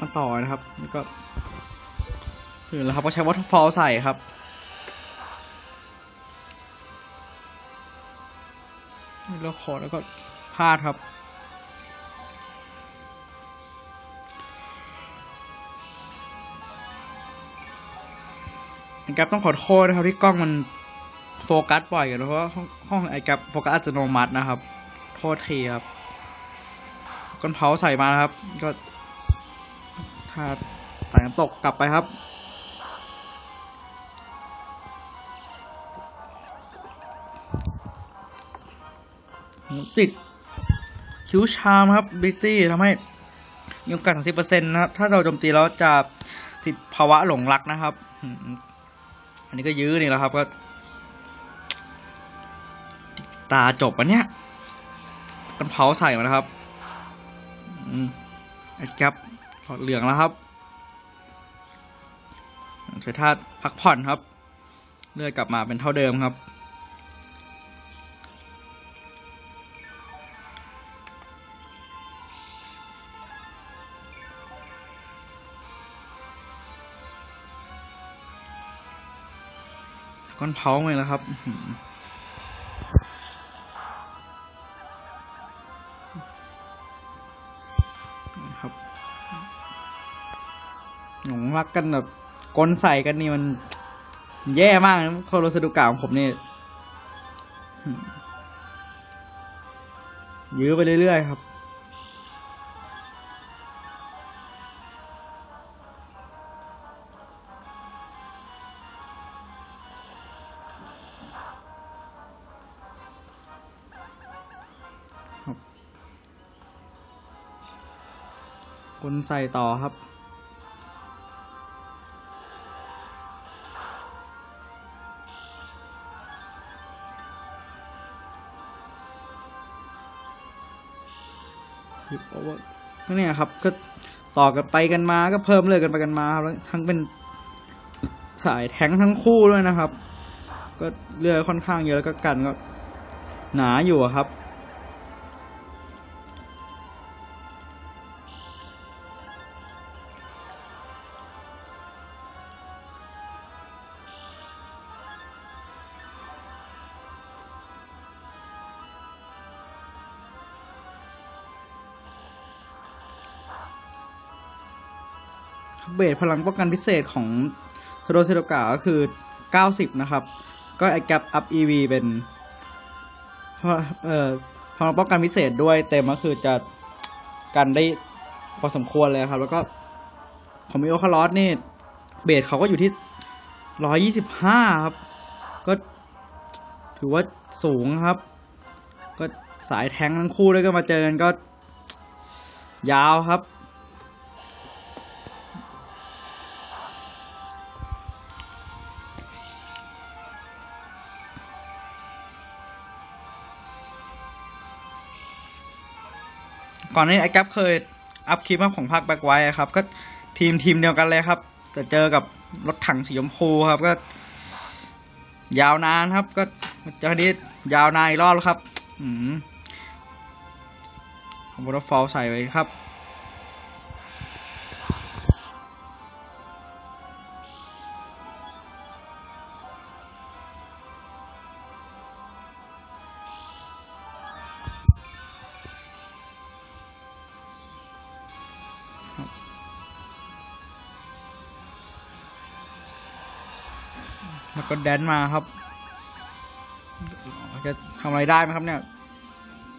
มาต่อนะครับ แล้วก็ถึงแล้วครับก็ใช้วอตฟอลใส่ครับ แล้วขอแล้วก็พลาดครับ ไอ้แกรบต้องขอโทษนะครับ ที่กล้องมันโฟกัสบ่อยกันเพราะว่าห้องไอ้แกรบโฟกัสอัตโนมัตินะครับ โทษทีครับก้นเผาใส่มาครับ ก็าใส่น้ำตกกลับไปครับ ติดคิ้วชามครับบิตตี้ทำให้มีโอกาสถึงสิบเปอร์เซ็นต์นะครับ ถ้าเราโจมตีแล้วจะติดภาวะหลงรักนะครับ อันนี้ก็ยื้อนี่แหละครับก็ ตาจบอันเนี้ยกันเผาใส่มานะครับ อืมไอ้แก๊ป ถอดเหลืองแล้วครับใช้ท่าพักผ่อนครับเลือดกลับมาเป็นเท่าเดิมครับ ก้อนเผาเลยแล้วครับ รักกันแบบกลใส่กันนี่มัน แย่มากนะโทรสดุกาของผมนี่ยื้อไปเรื่อยๆครับกลใส่ต่อครับ หยิบเอาไว้ก็เนี่ยครับ ก็ต่อกันไปกันมาก็เพิ่มเลือดกันไปกันมาครับแล้วทั้งเป็นสายแทงทั้งคู่ด้วยนะครับ ก็เรือค่อนข้างเยอะแล้วก็กันก็หนาอยู่ครับ เบสพลังป้องกันพิเศษของโทโรเซโดกาก็คือ 90 นะครับ ก็ไอแกปอัพ EV เป็นเพราะเอ่อพลังป้องกันพิเศษด้วยเต็มก็คือจะกันได้พอสมควรเลยครับ แล้วก็ของมิโอคาร์ลอสนี่เบสเขาก็อยู่ที่125ครับ ก็ถือว่าสูงครับ ก็สายแทงทั้งคู่ด้วยก็มาเจอกันก็ ยาวครับ ก่อนหนานี้ไอ้แก๊ปเคยอัพคลิปของภาคแบ็กไว้ครับ ก็ทีมทีมเดียวกันเลยครับ แต่เจอกับรถถังสีชมพูครับก็ ยาวนานครับ ก็เจอนี้ยาวนานอีกรอบแล้วครับ อืมของวอเตอร์ฟอลใส่ไว้ครับ แล้วก็แดนมาครับจะทำอะไรได้ไหมครับเนี่ย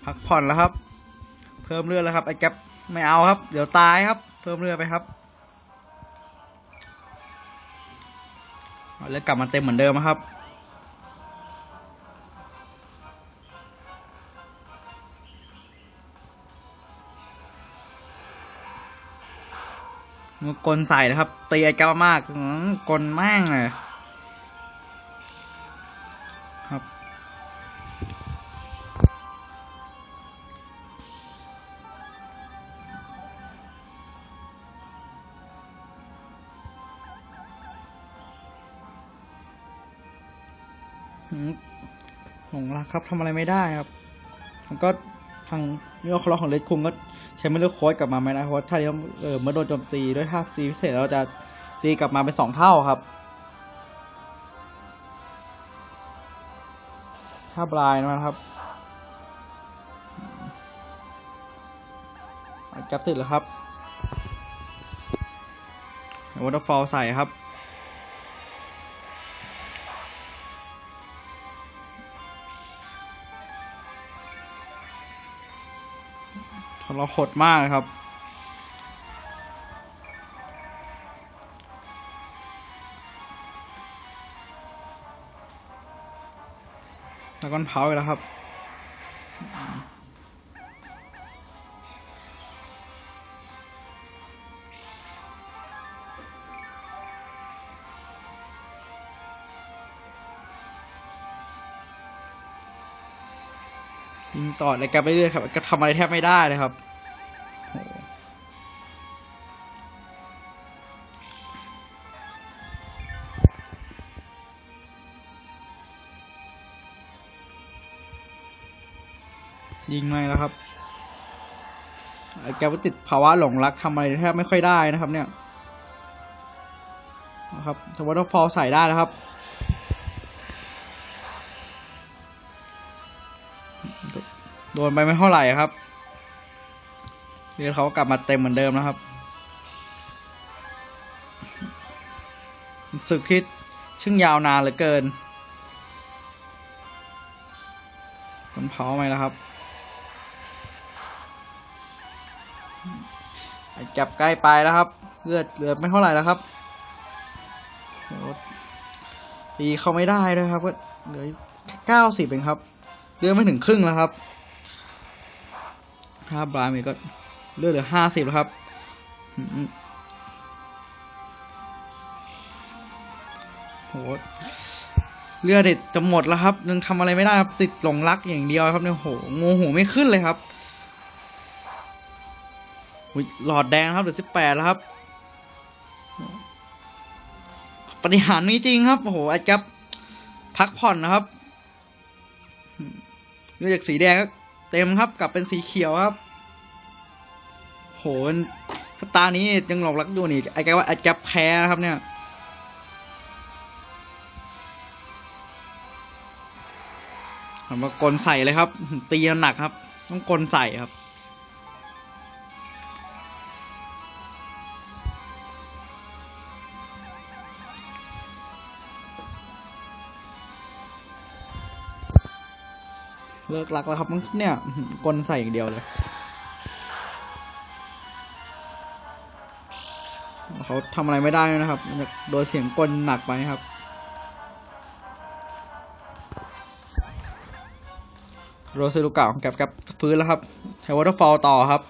พักผ่อนแล้วครับ เพิ่มเลือดแล้วครับไอ้แก๊ปไม่เอาครับ เดี๋ยวตายครับ เพิ่มเลือดไปครับเอาเลือดกลับมาเต็มเหมือนเดิมครับมือกลใส่นะครับตีไอ้แก้วมากกลแม่งเลย หืมหลงรักครับทำอะไรไม่ได้ครับ มันก็ทางเนื้อคลอของเลดคุงก็ใช้ไม่เลือกโค้ดกลับมาไม่ได้เพราะว่าถ้าเราเออเมื่อโดนโจมตีด้วยท่าตีพิเศษเราจะตีกลับมาเป็นสองเท่าครับท่าบลายนะครับจับติดแล้วครับวอเตอร์ฟอลใส่ครับ ทรหดมากครับ แล้วก็เผาไปแล้วครับ ต่อเลยกันไปเรื่อยครับก็ทำอะไรแทบไม่ได้เลยครับยิงไม่แล้วครับไอ้แกว่าติดภาวะหลงรักทำอะไรแทบไม่ค่อยได้นะครับ เนี่ยนะครับแต่ว่าต้องฟอใส่ได้แล้วครับ โดนไปไม่เท่าไหร่ครับเดี๋ยวเขากลับมาเต็มเหมือนเดิมนะครับศึกที่ช่างยาวนานเหลือเกินมันเผาไหมล้วครับจับใกล้ไปแล้วครับ เลือดเหลือไม่เท่าไหร่แล้วครับตีเขาไม่ได้ด้วยครับก็เหลือเก้าสิบเองครับ เลือดไม่ถึงครึ่งแล้วครับ ถ้าบรายมีก็เลือดเหลือห้าสิบแล้วครับโหเลือดเด็ดจะหมดแล้วครับยังทำอะไรไม่ได้ครับติดหลงรักอย่างเดียวครับเนี่ยโหงูหูไม่ขึ้นเลยครับหลอดแดงครับเหลือสิบแปดแล้วครับปฏิหารย์มีจริงครับโอ้โหไอ้จับพักผ่อนนะครับเลือดจากสีแดงก็ เต็มครับกลับเป็นสีเขียวครับ โหสตานี้ยังหลอกลักอยู่นี่ไอ้แกว่าไอ้แกแพ้ครับเนี่ยผมมากลใส่เลยครับ ตีหนักครับ ต้องกลใส่ครับ เลิกรักแล้วครับเนี่ยกลใส่อย่างเดียวเลยเขาทำอะไรไม่ได้นะครับ โดยเสียงกลหนักไปครับ โรซิลูกาของแกับกับฟื้นแล้วครับไฮวอเตอร์ฟอลต่อครับ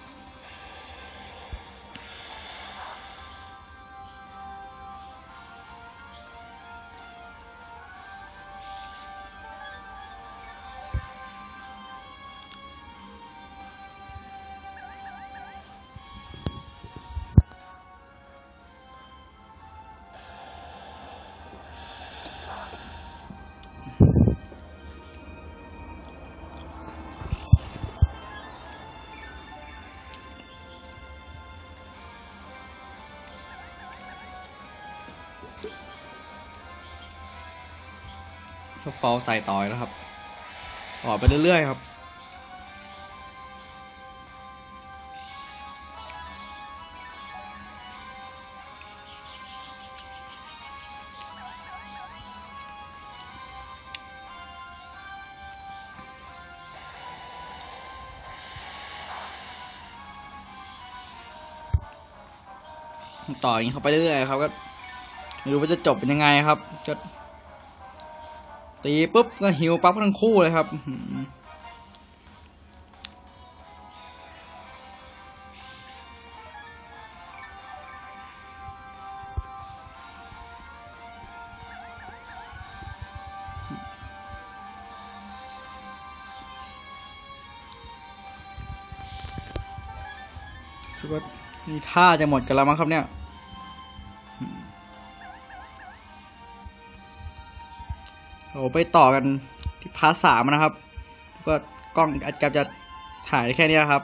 ท็อปฟอลใส่ต่อยแล้วครับ ต่อไปเรื่อยๆครับ ต่ออย่างนี้เข้าไปเรื่อยๆครับก็ไม่รู้ว่าจะจบเป็นยังไงครับก็ ตีปุ๊บก็หิวปั๊บทั้งคู่เลยครับอื้อหือรู้สึกว่ามีท่าจะหมดกันแล้วมั้งครับเนี่ย โอ้ไปต่อกันที่พาร์ทสามนะครับ ก็กล้องอาจจะถ่ายแค่นี้นะครับ